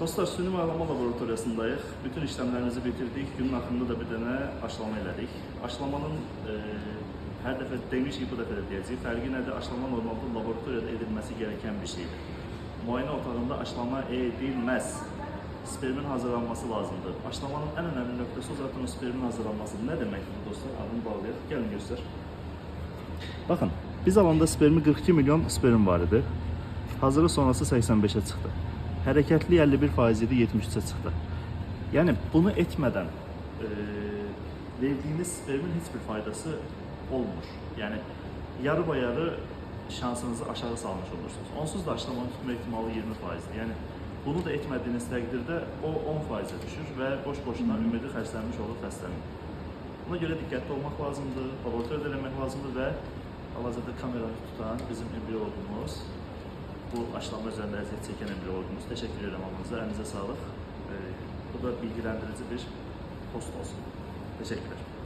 Dostlar, süni bağlama laboratoriyasındayıq. Bütün işlemlerimizi bitirdik. Günün axırında da bir dənə aşlama elədik. Aşlamanın e, hər dəfə demişik, bu dəfə də deyəcəyik. Fərqi nədir? Aşlama normalde laboratoriyada edilməsi gereken bir şeydir. Muayene otağında aşlama edilməz. Spermin hazırlanması lazımdır. Aşlamanın en önemli nöqtəsi zaten o spermin hazırlanması. Ne deməkdir dostlar? Adını bağlayaq. Gəlin göstər. Bakın, biz alanda spermi 42 milyon sperm var idi. Hazırı sonrası 85'e çıktı. Hareketli 51 faiz idi 73'e çıktı. Yani bunu etmeden e, verdiğiniz spermin hiçbir faydası olmur. Yani yarı yarı şansınızı aşağı salmış olursunuz. Onsuz da aşılamanın tutma ihtimali 20 faizdir. Yani bunu da etmediğiniz takdirde o 10 faize düşür ve boş boşuna ümidi xərclənmiş olur xəstənin. Buna göre dikkatli olmak lazımdır, laboratuvar eləmək lazımdır ve hal-hazırda kameranı tutan bizim embriyologumuz, bu aşılama üzerinde əziyyət çəkən embriyologumuz. Teşekkür ederim almanıza, elinize sağlık. Ee, bu da bilgilendirici bir post olsun. Teşekkürler.